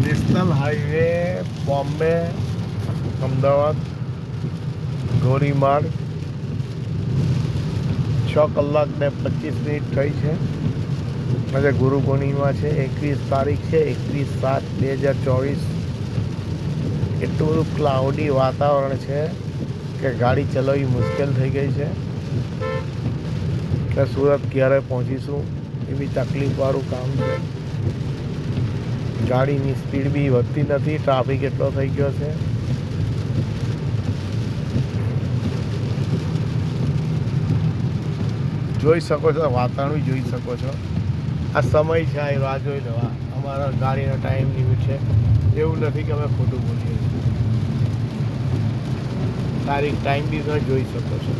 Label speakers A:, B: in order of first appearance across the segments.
A: National highway, Bombay, Ahmedabad, ધોરીમાર્ગ, છ કલાક ને પચીસ મિનિટ થઈ છે. આજે ગુરુ પૂર્ણિમા છે, એકવીસ તારીખ છે, એકવીસ સાત બે હજાર ચોવીસ. એટલું બધું ક્લાઉડી વાતાવરણ છે કે ગાડી ચલાવવી મુશ્કેલ થઈ ગઈ છે. કે સુરત ક્યારે પહોંચીશું એવી તકલીફવાળું કામ છે. ગાડીની સ્પીડ બી વધતી નથી, ટ્રાફિક એટલો થઈ ગયો છે. જોઈ શકો છો, વાતાવરણ જોઈ શકો છો. આ સમય છે, આ રાહ જોઈ લેવા. અમારા ગાડીનો ટાઈમ લિમિટ છે. એવું નથી કે અમે ખોટું બોલીએ. તારીખ ટાઈમ બી તમે જોઈ શકો છો.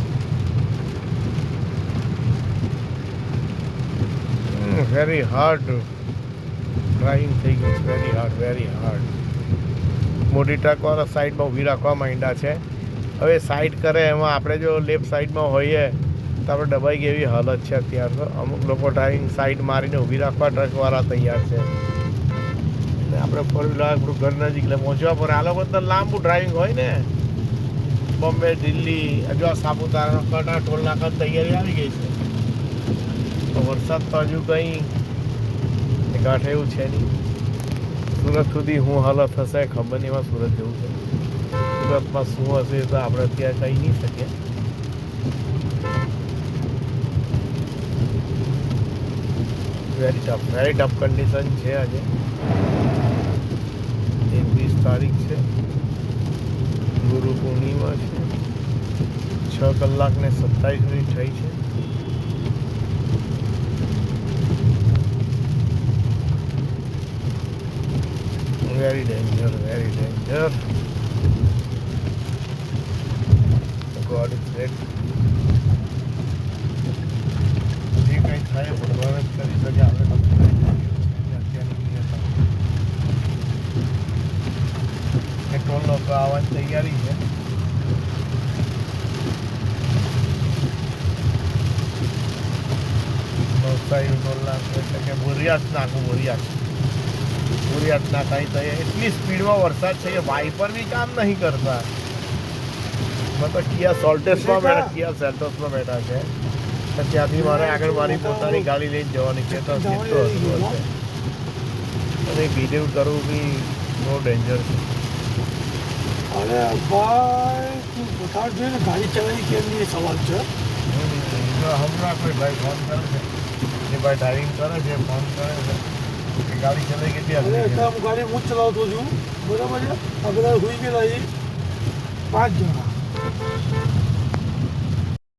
A: વેરી હાર્ડ ડ્રાઇવિંગ થઈ ગયું છે વેરી હાર્ડ વેરી હાર્ડ મોટી ટ્રકવાળા સાઈડમાં ઊભી રાખવા માંડ્યા છે. હવે સાઈડ કરે એમાં આપણે જો લેફ્ટ સાઈડમાં હોઈએ, તો આપણે ડબાઈ ગઈ એવી હાલત છે અત્યાર તો. અમુક લોકો ડ્રાઇવિંગ સાઈડ મારીને ઊભી રાખવા ટ્રકવાળા તૈયાર છે. ને આપણે ફોર વ્હીલર આપણું ઘર નજીક એટલે પહોંચવા પડે આ લોકો તો લાંબુ ડ્રાઇવિંગ હોય ને. બોમ્બે, દિલ્હી, હજુ આ સાપુતારાનો કટા ટોલ નાકા તૈયારી આવી ગઈ છે. વરસાદ તો હજુ કંઈ ગાંઠે એવું છે નહીં. સુરત સુધી શું હાલત હશે ખબર નહીં એમાં સુરત જેવું છે. સુરતમાં શું હશે તો આપણે ત્યાં કહી નહીં શકીએ. Very tough very tough condition છે આજે. એકવીસ તારીખ છે. ગુરુ પૂર્ણિમા છે. છ કલાક ને સત્તાવીસ મિનિટ થઈ છે. Very danger very danger god is great જે કંઈ થાય, ભગવાન જ કરી શકે તૈયારી છે. નવસારી ટોલ નાકું એટલે કે બોરિયાત નાકું બોરિયાત બોરિયાત નાકા અહીં એટલી સ્પીડમાં વરસાદ છે કે વાઇપર બી કામ નહીં કરતા. મતલબ કિયા સોલ્ટેસમાં બેઠા કિયા સેલ્ટોસમાં બેઠા છે. તો ત્યાંથી મારે આગળ મારી પોતાની ગાડી લઈને જવાની છે. તો હતો અને બિલીવ કરવું બી બહુ ડેન્જર છે.
B: અરે ભાઈ બતાડ છે ને ગાડી ચલાવી કેમ નહીં સવાલ છે?
A: હમ, હમણાં કોઈ ભાઈ ફોન કરે છે. જે ભાઈ ડ્રાઇવિંગ કરે છે ફોન કરે છે. ગાડી ચલાવી કેટલી હલવી
B: હું ગાડી હું જ ચલાવતો છું. બરાબર છે? આ બધા હુઈ ગયેલા એ પાંચ જણા.